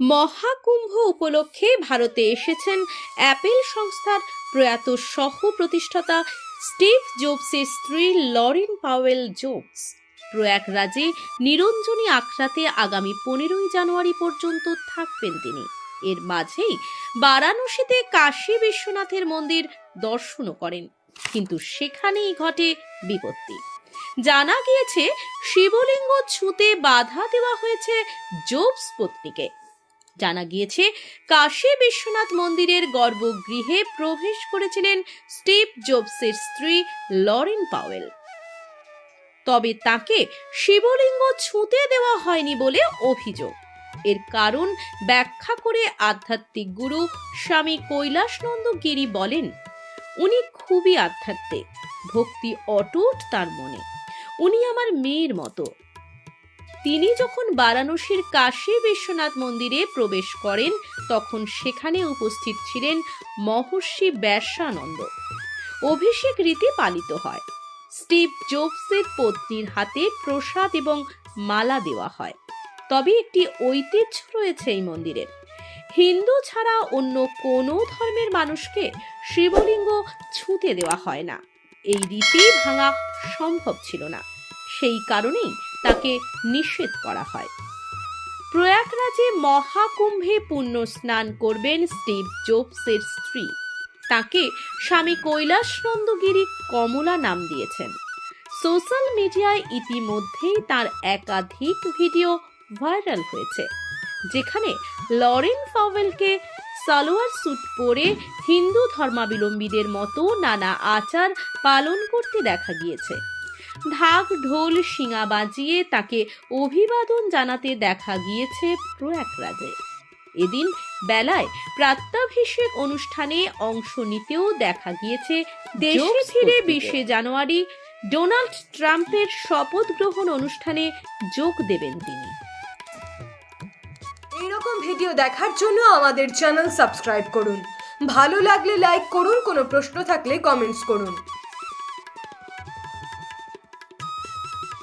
মহাকুম্ভ উপলক্ষে ভারতে এসেছেন অ্যাপেল সংস্থার প্রয়াত সহ প্রতিষ্ঠাতা স্টিভ জোবসের স্ত্রী লরেন পাওয়েল জোবস। প্রয়াগরাজে নিরঞ্জনী আখড়াতে আগামী পনেরোই জানুয়ারি পর্যন্ত থাকবেন তিনি। এর মাঝেই বারাণসীতে কাশী বিশ্বনাথের মন্দির দর্শনও করেন। কিন্তু সেখানেই ঘটে বিপত্তি। জানা গিয়েছে, শিবলিঙ্গ ছুঁতে বাধা দেওয়া হয়েছে জোবস পত্নীকে। জানা গিয়েছে, কাশী বিশ্বনাথ মন্দিরের গর্ভগৃহে প্রবেশ করেছিলেন স্টিভ জোবসের স্ত্রী লরেন পাওয়েল। তবে তাকে শিবলিঙ্গ ছুঁতে দেওয়া হয়নি বলে অভিযোগ। এর কারণ ব্যাখ্যা করে আধ্যাত্মিক গুরু স্বামী কৈলাসনন্দ গিরি বলেন, উনি খুবই আধ্যাত্মিক, ভক্তি অটুট তার মনে। উনি আমার মেয়ের মতো। তিনি যখন বারাণসীর কাশী বিশ্বনাথ মন্দিরে প্রবেশ করেন, তখন সেখানে উপস্থিত ছিলেন মহর্ষি ব্যাসানন্দ। অভিষেক রীতি পালিত হয়। স্টিভ জোবসের পত্নীর হাতে প্রসাদ এবং মালা দেওয়া হয়। তবে একটি ঐতিহ্য রয়েছে এই মন্দিরের হিন্দু ছাড়া অন্য কোনো ধর্মের মানুষকে শিবলিঙ্গ ছুঁতে দেওয়া হয় না। এই রীতি ভাঙা সম্ভব ছিল না। সেই কারণেই তাকে নিষেধ করা হয়। প্রয়াগরাজে মহাকুম্ভে পুণ্য স্নান করবেন স্টিভ জোবসের স্ত্রী। তাকে স্বামী কৈলাসনন্দগিরি কমলা নাম দিয়েছেন। সোশ্যাল মিডিয়ায় ইতিমধ্যেই তার একাধিক ভিডিও ভাইরাল হয়েছে, যেখানে লরেন ফাওয়েলকে সালোয়ার স্যুট পরে হিন্দু ধর্মাবলম্বীদের মতো নানা আচার পালন করতে দেখা গিয়েছে। ঢাক ঢোল শিঙা বাজিয়ে তাকে অভিবাদন জানাতে দেখা গিয়েছে প্রয়াগরাজে। এদিন বেলায় প্রাত্যাভিষেক অনুষ্ঠানে অংশ নিতেও দেখা গিয়েছে দেশে ফিরে বিশে জানুয়ারি ডোনাল্ড ট্রাম্পের শপথ গ্রহণ অনুষ্ঠানে যোগ দেবেন তিনি। এইরকম ভিডিও দেখার জন্য আমাদের চ্যানেল সাবস্ক্রাইব করুন। ভালো লাগলে লাইক করুন কোনো প্রশ্ন থাকলে কমেন্টস করুন।